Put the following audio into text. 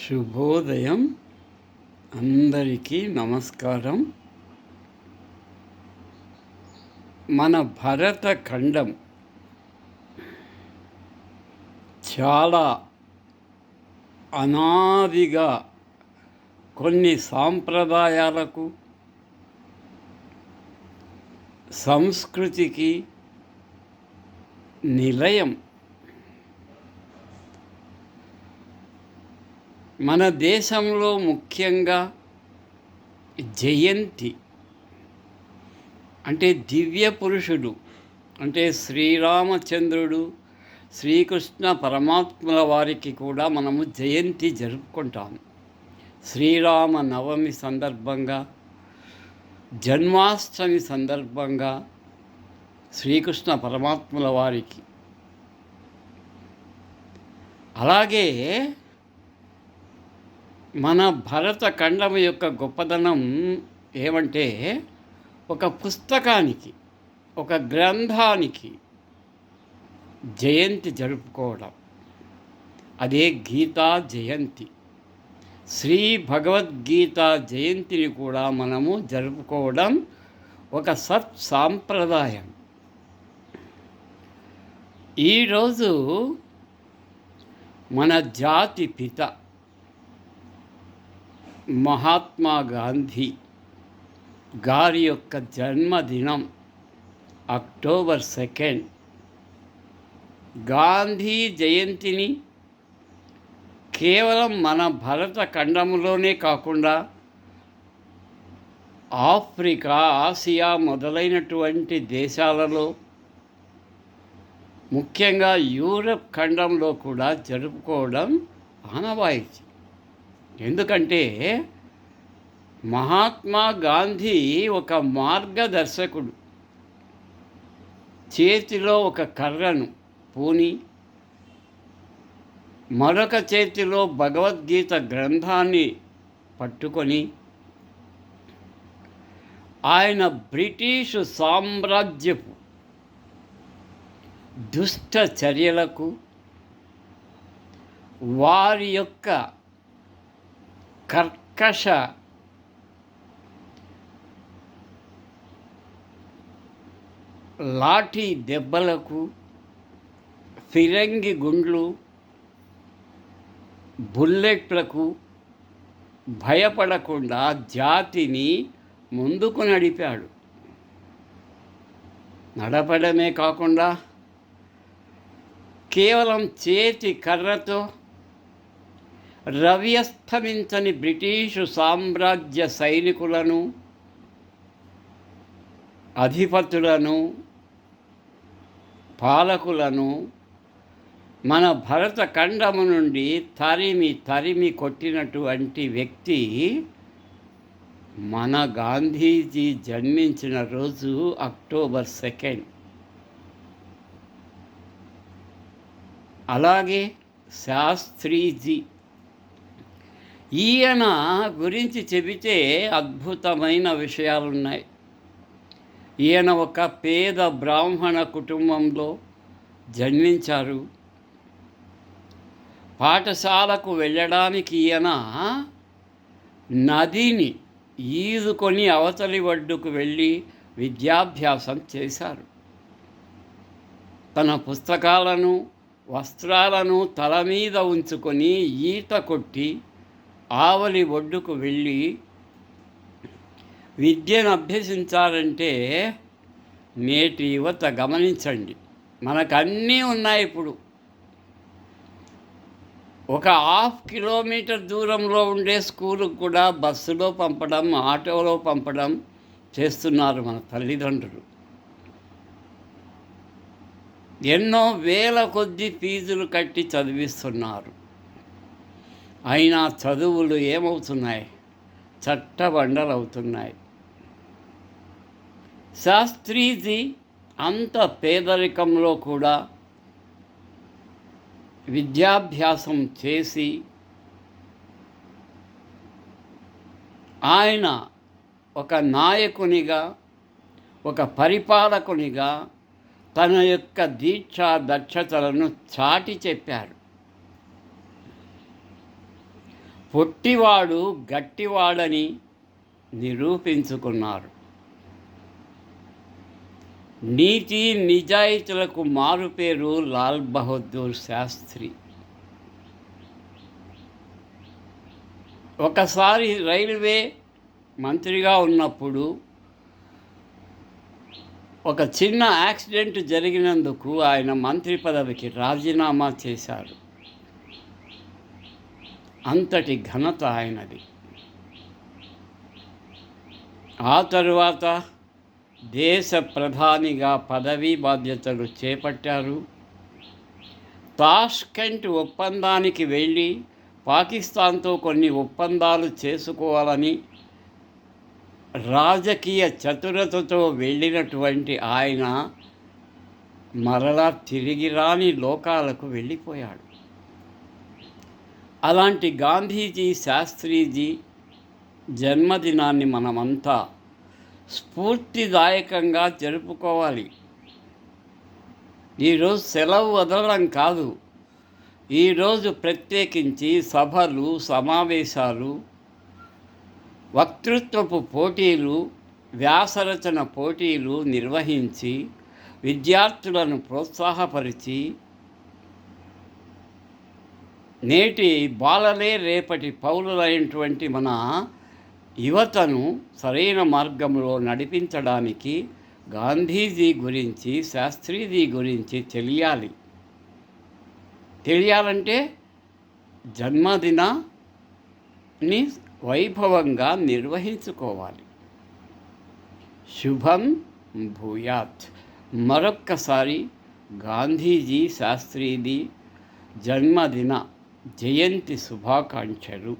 శుభోదయం. అందరికీ నమస్కారం. మన భరత ఖండం చాలా అనాదిగా కొన్ని సాంప్రదాయాలకు సంస్కృతికి నిలయం మన దేశంలో ముఖ్యంగా జయంతి అంటే దివ్య పురుషుడు అంటే శ్రీరామచంద్రుడు శ్రీకృష్ణ పరమాత్మల వారికి కూడా మనము జయంతి జరుపుకుంటాము. శ్రీరామ నవమి సందర్భంగా జన్మాష్టమి సందర్భంగా శ్రీకృష్ణ పరమాత్మల వారికి. అలాగే మన భరత ఖండం యొక్క గొప్పదనం ఏమంటే ఒక పుస్తకానికి ఒక గ్రంథానికి జయంతి జరుపుకోవడం. అదే గీతా జయంతి. శ్రీ భగవద్గీత జయంతిని కూడా మనము జరుపుకోవడం ఒక సత్ సాంప్రదాయం. ఈరోజు మన జాతి పిత మహాత్మా గాంధీ గారి యొక్క జన్మదినం అక్టోబర్ సెకండ్. గాంధీ జయంతిని కేవలం మన భరత ఖండములోనే కాకుండా ఆఫ్రికా ఆసియా మొదలైనటువంటి దేశాలలో ముఖ్యంగా యూరప్ ఖండంలో కూడా జరుపుకోవడం ఆనవాయితీ. ఎందుకంటే మహాత్మా గాంధీ ఒక మార్గదర్శకుడు. చేతిలో ఒక కర్రను పూని మరొక చేతిలో భగవద్గీత గ్రంథాన్ని పట్టుకొని ఆయన బ్రిటిష్ సామ్రాజ్యపు దుష్ట చర్యలకు వారి యొక్క కర్కశ లాఠీ దెబ్బలకు ఫిరంగి గుండ్లు బుల్లెట్లకు భయపడకుండా జాతిని ముందుకు నడిపాడు. నడపడమే కాకుండా కేవలం చేతి కర్రతో రవ్యస్తమించని బ్రిటీషు సామ్రాజ్య సైనికులను అధిపతులను పాలకులను మన భరత ఖండము నుండి తరిమి తరిమి కొట్టినటువంటి వ్యక్తి మన గాంధీజీ జన్మించిన రోజు అక్టోబర్ సెకండ్. అలాగే శాస్త్రీజీ ఈయన గురించి చెబితే అద్భుతమైన విషయాలున్నాయి. ఈయన ఒక పేద బ్రాహ్మణ కుటుంబంలో జన్మించారు. పాఠశాలకు వెళ్ళడానికి ఈయన నదిని ఈదుకొని అవతలి ఒడ్డుకు వెళ్ళి విద్యాభ్యాసం చేశారు. తన పుస్తకాలను వస్త్రాలను తల మీద ఉంచుకొని ఈత కొట్టి ఆవలి ఒడ్డుకు వెళ్ళి విద్యను అభ్యసించాలంటే నేటి యువత గమనించండి. మనకన్నీ ఉన్నాయి ఇప్పుడు. ఒక హాఫ్ కిలోమీటర్ దూరంలో ఉండే స్కూలుకు కూడా బస్సులో పంపడం ఆటోలో పంపడం చేస్తున్నారు మన తల్లిదండ్రులు. ఎన్నో వేల కొద్ది ఫీజులు కట్టి చదివిస్తున్నారు. అయినా చదువులు ఏమవుతున్నాయి? చట్టబండలు అవుతున్నాయి శాస్త్రీజీ అంత పేదరికంలో కూడా విద్యాభ్యాసం చేసి ఆయన ఒక నాయకునిగా ఒక పరిపాలకునిగా తన యొక్క దీక్ష దక్షతలను చాటి చెప్పారు. పొట్టివాడు గట్టివాడని నిరూపించుకున్నారు. నీతి నిజాయితీలకు మారుపేరు లాల్ బహదూర్ శాస్త్రి. ఒకసారి రైల్వే మంత్రిగా ఉన్నప్పుడు ఒక చిన్న యాక్సిడెంట్ జరిగినందుకు ఆయన మంత్రి పదవికి రాజీనామా చేశారు. అంతటి ఘనత ఆయనది. ఆ తరువాత దేశ ప్రధానిగా పదవీ బాధ్యతలు చేపట్టారు. తాష్కెంట్ ఒప్పందానికి వెళ్ళి పాకిస్తాన్తో కొన్ని ఒప్పందాలు చేసుకోవాలని రాజకీయ చతురతతో వెళ్ళినటువంటి ఆయన మరలా తిరిగి రాని లోకాలకు వెళ్ళిపోయాడు. అలాంటి గాంధీజీ శాస్త్రీజీ జన్మదినాన్ని మనమంతా స్ఫూర్తిదాయకంగా జరుపుకోవాలి. ఈరోజు సెలవు వదలడం కాదు. ఈరోజు ప్రత్యేకించి సభలు సమావేశాలు వక్తృత్వపు పోటీలు వ్యాసరచన పోటీలు నిర్వహించి విద్యార్థులను ప్రోత్సాహపరిచి నేటి బాలలే రేపటి పౌరులైనటువంటి మన యువతను సరైన మార్గంలో నడిపించడానికి గాంధీజీ గురించి శాస్త్రీజీ గురించి తెలియాలి. తెలియాలంటే జన్మదినాన్ని వైభవంగా నిర్వహించుకోవాలి. శుభం భూయాత్. మరొక్కసారి గాంధీజీ శాస్త్రీది జన్మదిన జయంతి శుభాకాంక్షలు